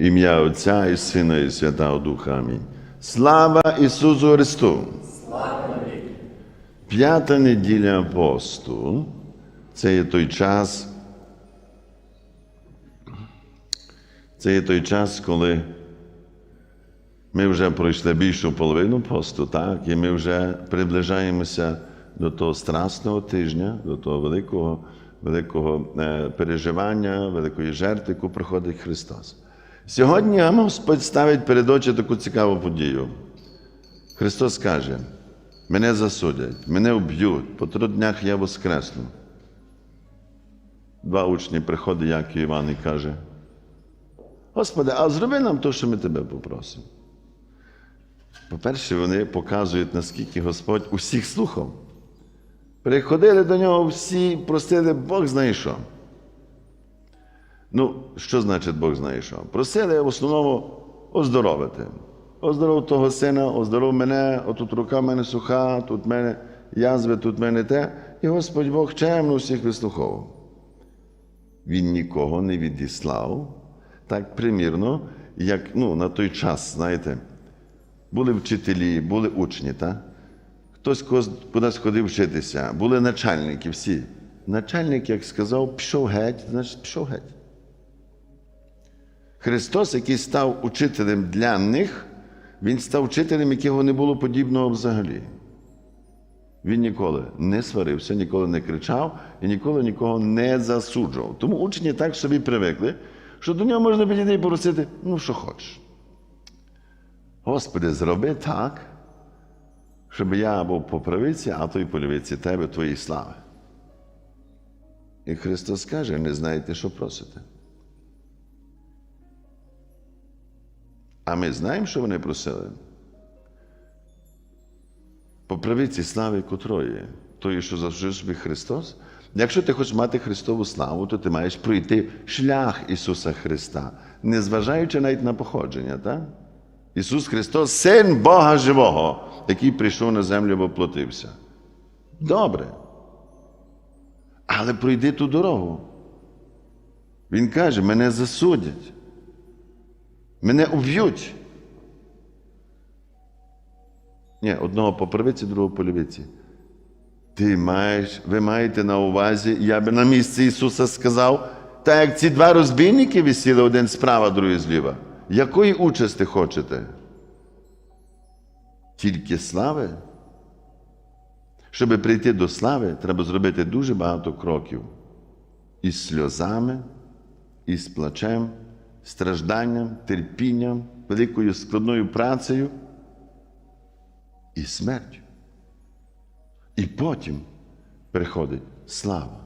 Ім'я Отця і Сина, і Святого Духа. Амінь. Слава Ісусу Христу! П'ята неділя посту це є той час. Це є той час, коли ми вже пройшли більшу половину посту, так, і ми вже приближаємося до того страсного тижня, до того великого, великого е, переживання, великої жертви, яку проходить Христос. Сьогодні нам Господь ставить перед очі таку цікаву подію. Христос каже: мене засудять, мене вб'ють, по трьох днях я воскресну. Два учні приходить, як і Іван, і каже: Господи, а зроби нам те, що ми тебе попросимо. По-перше, вони показують, наскільки Господь усіх слухав. Приходили до нього всі, просили, Бог знає що. Ну, що значить Бог знає що? Просили в основному оздоровити. Оздоров того сина, оздоров мене, отут рука в мене суха, тут в мене язви, тут в мене те. І Господь Бог чемно всіх вислуховував. Він нікого не відіслав так примірно, як ну, на той час, знаєте, були вчителі, були учні, так? Хтось кудись ходив вчитися, були начальники всі. Начальник, як сказав, пішов геть, значить пішов геть. Христос, який став учителем для них, Він став вчителем, якого не було подібного взагалі. Він ніколи не сварився, ніколи не кричав і ніколи нікого не засуджував. Тому учні так собі привикли, що до нього можна підійти і попросити, ну, що хочеш. Господи, зроби так, щоб я був по правиці, а то й по лівиці тебе, твоєї слави. І Христос каже, не знаєте, що просите. А ми знаємо, що вони просили. По правиці слави котрої, тої, що заслужив собі Христос. Якщо ти хочеш мати Христову славу, то ти маєш пройти шлях Ісуса Христа, незважаючи навіть на походження. Так? Ісус Христос, Син Бога Живого, який прийшов на землю і воплотився. Добре. Але пройди ту дорогу. Він каже, мене засудять, мене уб'ють. Ні, одного по правиці, другого по лівиці. Ти маєш, ви маєте на увазі, я би на місці Ісуса сказав, так як ці два розбійники висіли один справа, другий зліва. Якої участі хочете? Тільки слави? Щоб прийти до слави, треба зробити дуже багато кроків. Із сльозами, із плачем, стражданням, терпінням, великою складною працею і смертю. І потім приходить слава.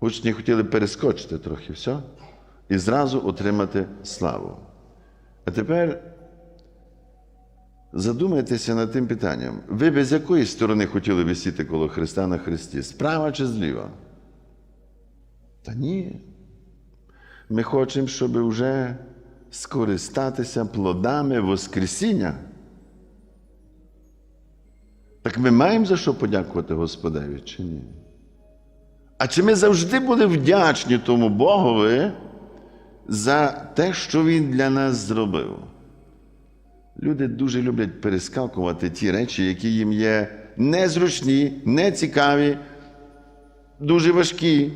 Учні хотіли перескочити трохи все і зразу отримати славу. А тепер задумайтеся над тим питанням. Ви би з якої сторони хотіли висіти коло Христа на Христі? Справа чи зліва? Та ні. Ми хочемо, щоб вже скористатися плодами Воскресіння. Так ми маємо за що подякувати Господеві чи ні? А чи ми завжди були вдячні тому Богові за те, що Він для нас зробив? Люди дуже люблять перескакувати ті речі, які їм є незручні, нецікаві, дуже важкі,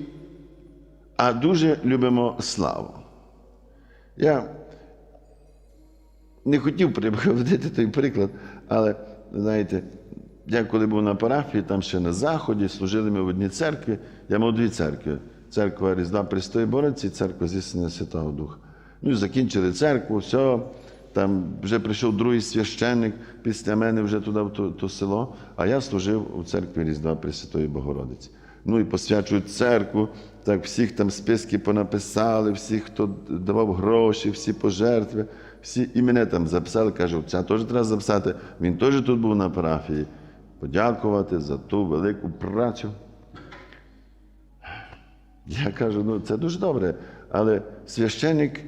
а дуже любимо славу. Я не хотів приводити той приклад, але знаєте, я коли був на парафії, там ще на Заході, служили ми в одній церкві. Я мав дві церкви. Церква Різдва Престої Борець і церква зіснення Святого Духа. Ну і закінчили церкву, все. Там вже прийшов другий священник після мене вже туди, в то, то село, а я служив у церкві Різдва Пресвятої Богородиці. Ну і посвячують церкву, так всіх там списки понаписали, всіх, хто давав гроші, всі пожертви, всі, і мене там записали, каже, ця теж треба записати. Він теж тут був на парафії. Подякувати за ту велику працю. Я кажу, ну це дуже добре, але священник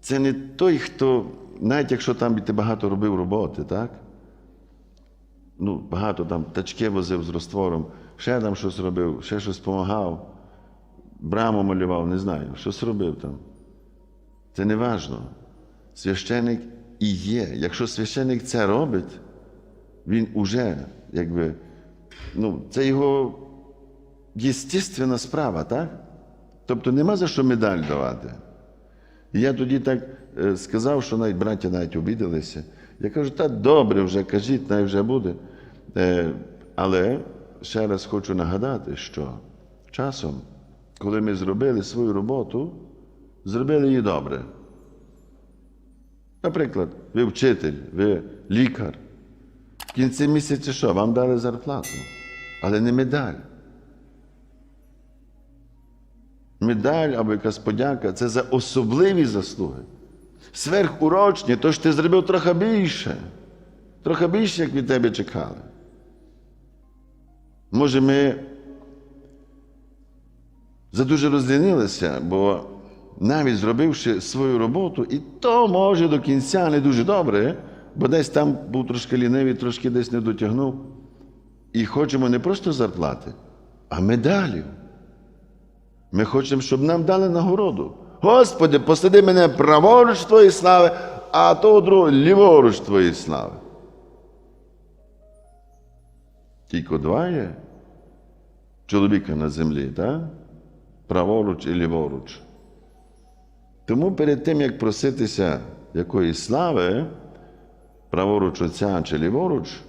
це не той, хто, навіть якщо там ти багато робив роботи, так? Ну, багато там тачки возив з розтвором, ще там щось робив, ще щось допомагав. браму малював, не знаю, щось робив там. Це не важно. Священик і є. Якщо священик це робить, він уже, якби, ну, це його єстественна справа, так? Тобто нема за що медаль давати. І я тоді так сказав, що навіть браття навіть обідалися. Я кажу, та добре вже, кажіть, най вже буде. Е, але ще раз хочу нагадати, що часом, коли ми зробили свою роботу, зробили її добре. Наприклад, ви вчитель, ви лікар. В кінці місяця що? Вам дали зарплату, але не медаль. Медаль або якась подяка це за особливі заслуги. Сверхурочні, то ж ти зробив трохи більше. Трохи більше, як від тебе чекали. Може, ми задуже розлінилися, бо навіть зробивши свою роботу, і то може до кінця не дуже добре, бо десь там був трошки лінивий, трошки десь не дотягнув. І хочемо не просто зарплати, а медалів. Ми хочемо, щоб нам дали нагороду. Господи, посади мене праворуч Твоєї слави, а того другого ліворуч Твоєї слави. Тільки два є чоловіка на землі, так? праворуч і ліворуч. Тому перед тим, як проситися якоїсь слави, праворуч отця чи ліворуч,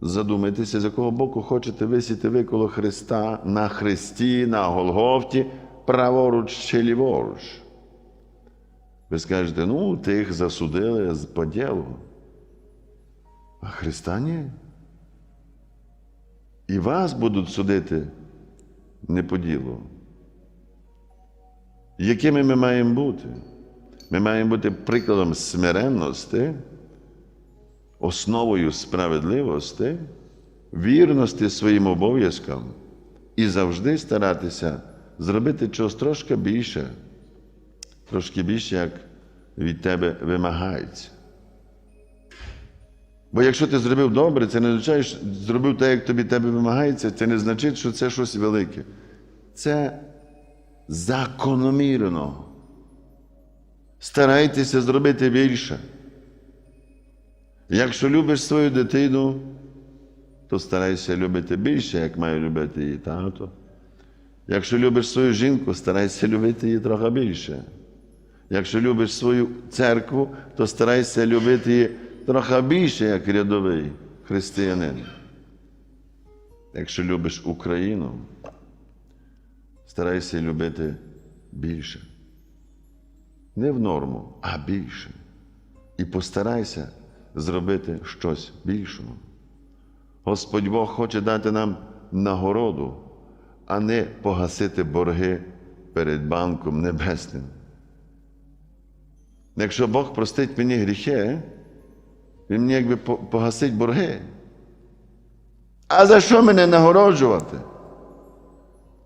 задумайтеся, з якого боку хочете висіти ви коло Христа на Христі, на Голгофті, праворуч чи ліворуч. Ви скажете, ну, тих засудили по ділу. А Христа ні. І вас будуть судити не по ділу. Якими ми маємо бути? Ми маємо бути прикладом смиренності, основою справедливості, вірності своїм обов'язкам і завжди старатися зробити щось трошки більше, трошки більше, як від тебе вимагається. Бо якщо ти зробив добре, це не означає, що зробив так, як тобі тебе вимагається, це не значить, що це щось велике. Це закономірно. Старайтеся зробити більше. Якщо любиш свою дитину, то старайся любити більше, як має любити її тато. Якщо любиш свою жінку, старайся любити її трохи більше. Якщо любиш свою церкву, то старайся любити її трохи більше, як рядовий християнин. Якщо любиш Україну, старайся любити більше. Не в норму, а більше. І постарайся зробити щось більшого. Господь Бог хоче дати нам нагороду, а не погасити борги перед банком небесним. Якщо Бог простить мені гріхи, Він мені якби погасить борги. А за що мене нагороджувати?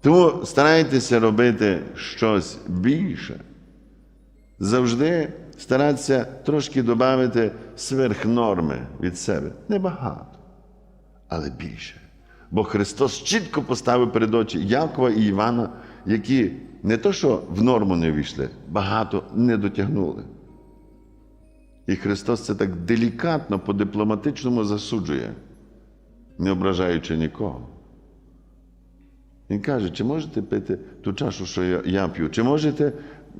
Тому старайтеся робити щось більше. Завжди старатися трошки додати сверхнорми від себе. Небагато, але більше. Бо Христос чітко поставив перед очі Якова і Івана, які не то, що в норму не війшли, багато не дотягнули. І Христос це так делікатно, по-дипломатичному засуджує, не ображаючи нікого. Він каже, чи можете пити ту чашу, що я, я п'ю, чи можете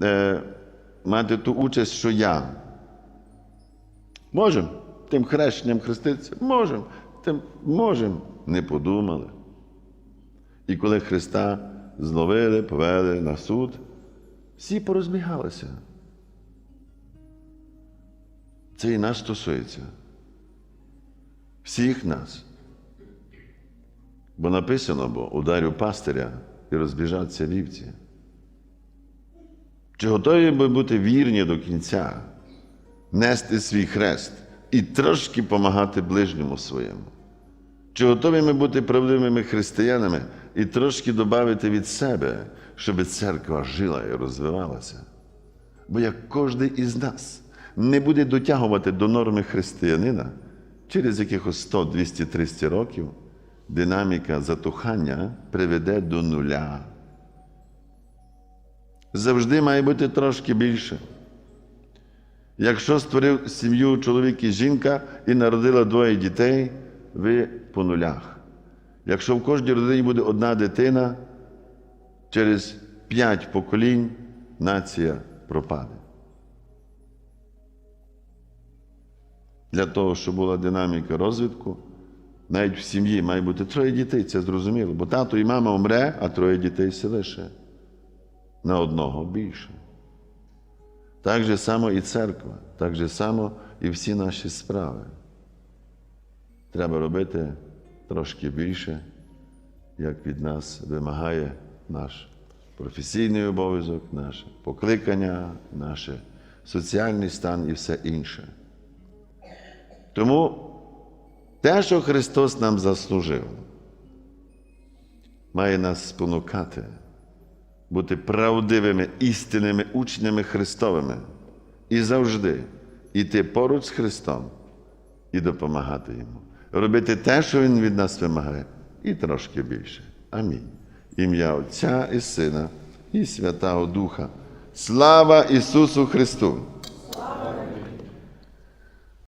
е, мати ту участь, що я? Можемо. Тим хрещенням хреститися? Можемо. Тим можемо. Не подумали. І коли Христа зловили, повели на суд, всі порозбігалися. Це і нас стосується. Всіх нас. Бо написано, бо ударю пастиря і розбіжаться вівці. Чи готові ми бути вірні до кінця, нести свій хрест і трошки допомагати ближньому своєму? Чи готові ми бути правдивими християнами і трошки додати від себе, щоб церква жила і розвивалася? Бо як кожен із нас не буде дотягувати до норми християнина через якихось 100, 200, 300 років, динаміка затухання приведе до нуля. завжди має бути трошки більше. Якщо створив сім'ю чоловік і жінка і народила двоє дітей, ви по нулях. Якщо в кожній родині буде одна дитина, через п'ять поколінь нація пропаде. Для того, щоб була динаміка розвитку, навіть в сім'ї має бути троє дітей, це зрозуміло. Бо тато і мама умре, а троє дітей все лише на одного більше. Так же само і церква, так же само і всі наші справи. Треба робити трошки більше, як від нас вимагає наш професійний обов'язок, наше покликання, наш соціальний стан і все інше. Тому те, що Христос нам заслужив, має нас спонукати бути правдивими, істинними учнями Христовими і завжди йти поруч з Христом і допомагати Йому. Робити те, що Він від нас вимагає, і трошки більше. Амінь. Ім'я Отця і Сина і Святого Духа. Слава Ісусу Христу!